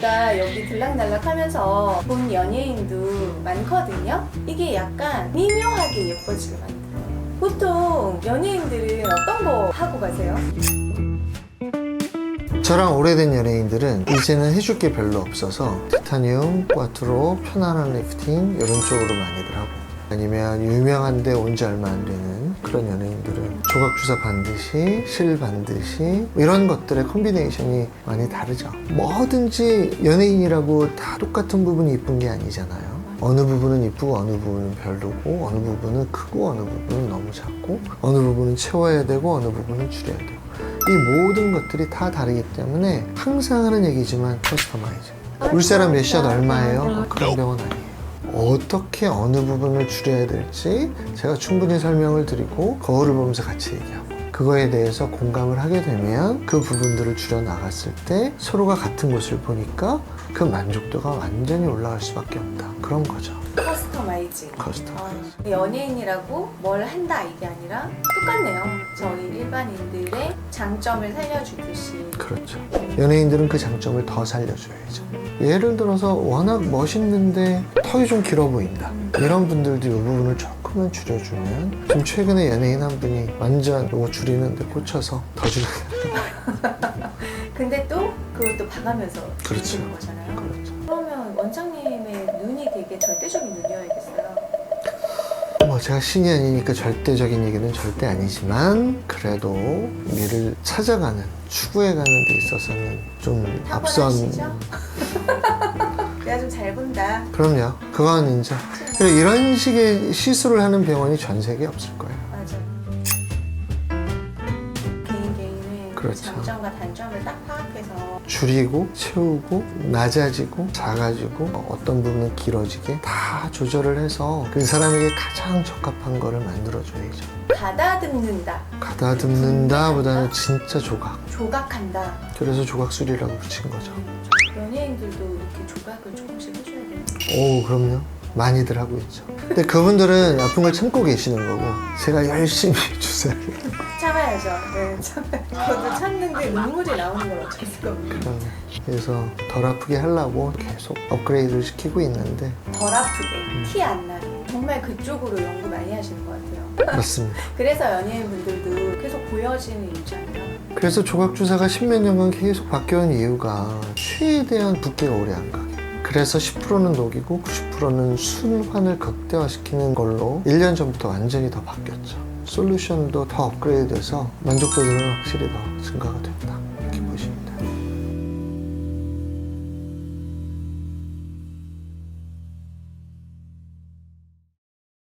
제가 여기 들락날락하면서 본 연예인도 많거든요. 이게 약간 미묘하게 예뻐지게 만들어요. 보통 연예인들은 어떤 거 하고 가세요? 저랑 오래된 연예인들은 이제는 해줄 게 별로 없어서 티타늄, 꽈트로, 편안한 리프팅 이런 쪽으로 많이들 하고 아니면 유명한데 온 지 얼마 안 되는 그런 연예인들은 조각주사 반드시, 실 반드시 이런 것들의 콤비네이션이 많이 다르죠. 뭐든지 연예인이라고 다 똑같은 부분이 이쁜 게 아니잖아요. 어느 부분은 이쁘고 어느 부분은 별로고 어느 부분은 크고 어느 부분은 너무 작고 어느 부분은 채워야 되고 어느 부분은 줄여야 되고. 이 모든 것들이 다 다르기 때문에 항상 하는 얘기지만 커스터마이즈. 울세라 메시아도 얼마예요? 그런 병원 아니에요 어떻게 어느 부분을 줄여야 될지 제가 충분히 설명을 드리고 거울을 보면서 같이 얘기하고 그거에 대해서 공감을 하게 되면 그 부분들을 줄여 나갔을 때 서로가 같은 곳을 보니까 그 만족도가 완전히 올라갈 수밖에 없다 그런 거죠 커스터마이징. 커스터마이즈 어, 연예인이라고 뭘 한다 이게 아니라 똑같네요. 저희 일반인들의 장점을 살려주듯이. 그렇죠. 연예인들은 그 장점을 더 살려줘야죠. 예를 들어서 워낙 멋있는데 턱이 좀 길어 보인다. 이런 분들도 이 부분을 조금만 줄여주면 지금 최근에 연예인 한 분이 완전 이거 줄이는데 꽂혀서 더 줄여. 근데 또 그것도 봐가면서 그렇죠. 주는 거잖아요. 그렇죠. 그러면 원장님의 눈이 되게 절대적인 눈이어야겠어요. 뭐 제가 신이 아니니까 절대적인 얘기는 절대 아니지만 그래도 미를 찾아가는 추구해가는 데 있어서는 좀 앞선 타고나시죠? 내가 좀 잘 본다. 그럼요. 그건 이제 이런 식의 시술을 하는 병원이 전 세계에 없을 거예요. 그렇죠. 장점과 단점을 딱 파악해서 줄이고 채우고 낮아지고 작아지고 어떤 부분은 길어지게 다 조절을 해서 그 사람에게 가장 적합한 거를 만들어줘야죠. 가다듬는다, 가다듬는다 보다는 진짜 조각. 조각한다. 그래서 조각술이라고 붙인 거죠. 연예인들도 이렇게 조각을 조금씩 해줘야 돼요. 오, 그럼요. 많이들 하고 있죠. 근데 그분들은 아픈 걸 참고 계시는 거고 제가 열심히 주사를 참아야죠. 네, 참아요. 저도 참는데 눈물이 나오는 걸 어쩔 수가 없네요. 그럼요. 그래서 덜 아프게 하려고 계속 업그레이드를 시키고 있는데 덜 아프게, 티 안 나게. 정말 그쪽으로 연구 많이 하시는 것 같아요. 맞습니다. 그래서 연예인분들도 계속 보여지는 일잖아요. 그래서 조각 주사가 십몇 년간 계속 바뀌어온 이유가 최대한 붓기가 오래 안 가게. 그래서 10%는 녹이고 90%는 순환을 극대화시키는 걸로 1년 전부터 완전히 더 바뀌었죠. 솔루션도 더 업그레이드 돼서 만족도는 확실히 더 증가가 됐다.